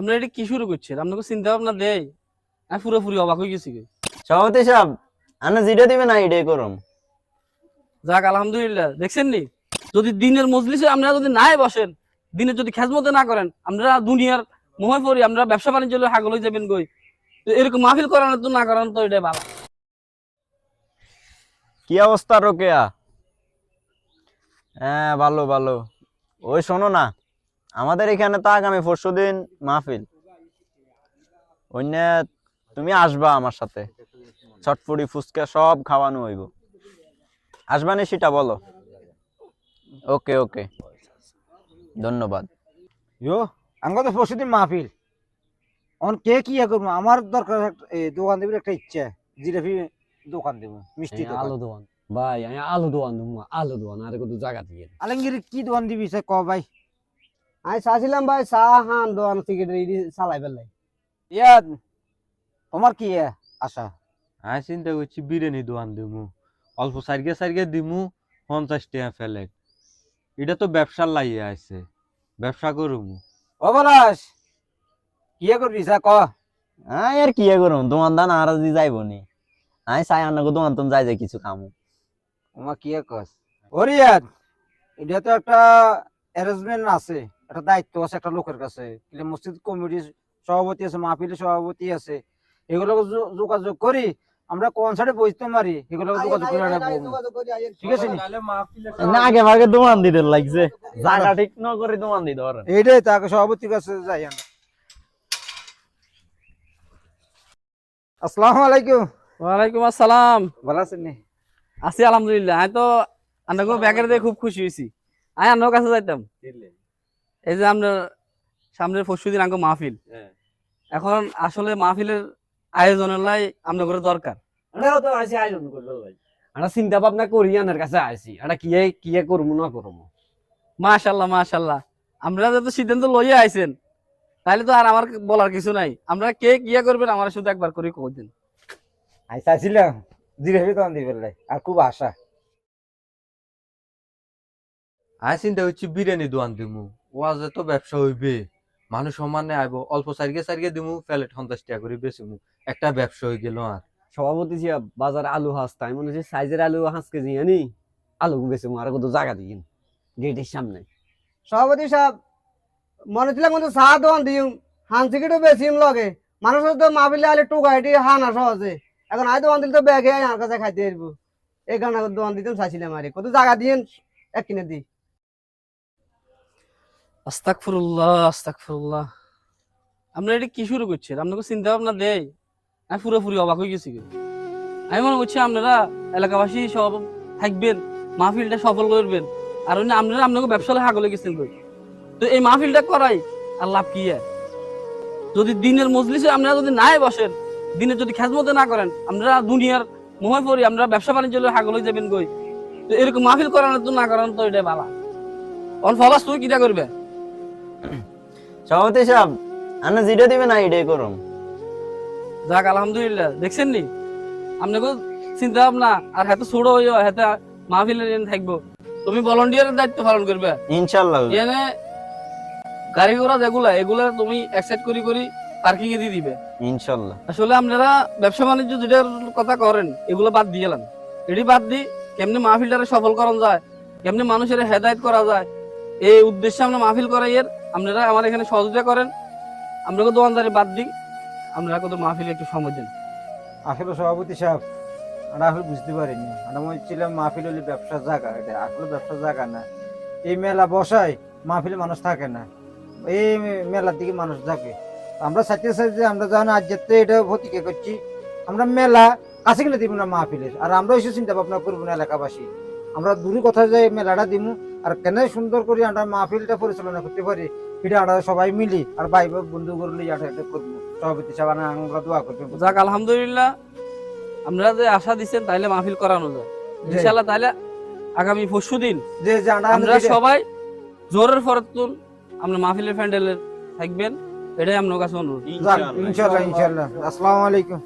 আপনারা এটা কি শুরু করছেন? আপনাকে চিন্তা ভাবনা দেয়। আমি পুরোপুরি অবাক হয়ে গেছি সভাপতি সাহেব আনা যেটা দিবে না এটাই করুম। যাক আলহামদুলিল্লাহ। দেখছেন নি? যদি দিনের মজলিসে আপনারা যদি নাই বসেন দিনের যদি খেজমতে না করেন আমরা দুনিয়ার মোহে পড়ি আমরা ব্যবসা বাণিজ্য হাগল হয়ে যাবেন গই। এরকম মাহফিল করানো তো না করানো তো এটাই ভালো। কি অবস্থা রোকেয়া? হ্যাঁ ভালো ভালো। ওই শোনো না আমাদের এখানে তো আগামী পরশু দিন মাহফিল। অন্য তুমি আসবা আমার সাথে। চটপটি ফুচকা সব খাওয়ানো হইব। আসবানি সেটা বলো। ওকে ওকে। ধন্যবাদ। ইয়ো আমাকে তো পরশু দিন মাহফিল। অন কে কি করব? আমার দরকার এই দোকান দেবের একটা ইচ্ছা। জিলাপি দোকান দেবো মিষ্টি আলু দোকান। ভাই আমি আলু দোকান দেবো আলু দোকান আর কত জায়গা থেকে আলমগীর কি দোকান দিবি সে? ক ভাই। আমি চাইছিলাম ভাই চা হান দোকান থেকে চালাই পেলাই। ইয়া তোমার কি আশা? আমি চিন্তা করছি বিরিয়ানি দোকান দিমু। অল্প সাইডকে সাইডকে দিমু পঞ্চাশ টাকা ফেলে এটা তো ব্যবসার লাগিয়ে আছে ব্যবসা করুমু। ও বলাস কি ইয়া করবি সে ক? আই আর কি করুম তোমার দান আর দি যাইব নি। আই চাই আনাগো তোমার তুমি যাই যাই কিছু খামু। ওমা কি ইয়া কস? ওরিয়াদ এটা তো একটা অ্যারেঞ্জমেন্ট আছে। একটা দায়িত্ব আছে একটা লোকের কাছে। মসজিদ কমিটির সভাপতি আছে মাহফিলের সভাপতি আছে। এগুলো যোগাযোগ করি আমরা কনসার্টে বসতে পারি এগুলো যোগাযোগ করে রাখব। ঠিক আছে না? আগে ভাগে দোকান দিতে লাগছে। জায়গা ঠিক ন করে দোকান দিতে পারেন এইটাই তাকে সভাপতির কাছে যাই আমরা। আসসালামু আলাইকুম। ওয়ালাইকুম আসসালাম। ভালো আছেন নি? আছি আলহামদুলিল্লাহ। আমি তো আপনাকে ব্যাগের দিয়ে খুব খুশি হয়েছি। আমি আপনার কাছে যাইতাম। এই যে আপনার সামনের পরশু দিন আঙ্গ মাহফিল। হ্যাঁ। এখন আসলে মাহফিলের আয়োজনের লাই আপনার করে দরকার। আমরাও তো আসি আয়োজন করব ভাই। আমরা চিন্তা ভাবনা করি আনার কাছে আসি আমরা কি কি করব না করব? মাশাল্লাহ মাশাল্লাহ। আমরা যত সিদ্ধান্ত লইয়া আইছেন তাহলে তো আর আমার বলার কিছু নাই। আমরা কে কিয়া করবেন আমার শুধু একবার করে কই দিন। আমি চাইছিলাম জিরেবি তখন দিবে লাই। আর খুব আশা। আমি চিন্তা করছি বিরিয়ানি দোয়ান দিমু। ওয়াজে তো ব্যবসা হইবে মানুষ সমানে আইব, অল্প সাইডকে সাইডকে দিমু প্লেট পঞ্চাশ টাকা করে বেচিমু। একটা ব্যবসা হয়ে গেল আর। সভাপতি সাহেব বাজারে আলু হাঁস তাই মনে হচ্ছে, সাইজের আলু হাঁস কেজি আনি আলু বেছে আর কত জায়গা দিই গেটের সামনে। সভাপতি সাহেব মনে ছিল কিন্তু চা দোকান দিম হান টিকিটও বেশি লগে। মানুষের তো মাবিলে আলে টুকা এটি হান আছে এখন আই দোকান দিলে তো ব্যাগে আমার কাছে খাইতে আসব এই কারণে দোকান দিতাম, চাইছিলাম আরে। কত জায়গা দিন এক কিনে দিই আস্তাকফিরুল্লাহ আস্তাকফিরুল্লাহ আপনারা এটা কি শুরু করছেন আপনাকে চিন্তা ভাবনা দেয় আমি পুরোপুরি অবাক হয়ে গেছি আমি মনে করছি আপনারা এলাকাবাসী সব থাকবেন, মাহফিলটা সফল করবেন। আর অন্য আপনারা আপনাকে ব্যবসা হাগলে গেছেন তো এই মাহফিলটা করাই আর লাভ কি? যদি দিনের মজলিসে আপনারা যদি নাই বসেন, দিনে যদি খেজমতে না করেন আমরা দুনিয়ার মোহে পড়ি আমরা ব্যবসা বাণিজ্য হাগল হয়ে যাবেন কই? তো এরকম মাহফিল করানো তো না করানো তো এটা বালা। অন ফলাস তুই কিটা করবে? সভাপতি সাহেব আনা যেটা দিবে না এটাই করুম। যাক আলহামদুলিল্লাহ। দেখছেন নি? আপনাকে চিন্তা ভাবনা আর হাতে ছোট হইও হাতে মাহফিলের এনে থাকব। তুমি ভলান্টিয়ারের দায়িত্ব পালন করবে। ইনশাল্লাহ। এনে গাড়ি ঘোড়া যেগুলা এগুলা তুমি একসাইড করি করি পার্কিং এ দিয়ে দিবে। ইনশাল্লাহ। আসলে আপনারা ব্যবসা বাণিজ্য যেটার কথা করেন এগুলো বাদ দিয়ে গেলেন এটি বাদ দি কেমনি মাহফিলটারে সফল করানো যায় কেমনি মানুষের হেদায়ত করা যায় এই উদ্দেশ্যে আমরা মাহফিল করাই এর আপনারা আমার এখানে সহযোগিতা করেন। আমরা দোকানদারি বাদ দিই। আপনারা কত মাহফিলে একটু সময় দেন। আসলে সভাপতি সাহেব, আমরা আসলে বুঝতে পারিনি। আমরা মনে মাহফিল হলে ব্যবসার জায়গা। এটা আসলে ব্যবসার জায়গা না। এই মেলা বসায় মাহফিলে মানুষ থাকে না। এই মেলার দিকে মানুষ থাকে। আমরা চাই যে আমরা যখন আজ যেতে এটা ভর্তিকে করছি, আমরা মেলা কাছে গেলে দিব না মাহফিলের আর আমরা এসে চিন্তা ভাবনা করব না এলাকাবাসী। আমরা দূরে কথা যাই মেলাটা দিব আর কেন সুন্দর করে আমরা মাহফিলটা পরিচালনা করতে পারি এটা আমরা সবাই মিলি আর ভাই বন্ধু করলে এটা এটা করব। সভাপতি সাহেব আমরা দোয়া করব। যাক আলহামদুলিল্লাহ। আপনারা যে আশা দিচ্ছেন তাইলে মাহফিল করানো যায়। তাইলে আগামী পরশু দিন আমরা আমরা সবাই জোরের ফরতুন আমরা মাহফিলের প্যান্ডেলের থাকবেন এটাই আপনার কাছে অনুরোধ। ইনশাল্লাহ আসসালামু আলাইকুম।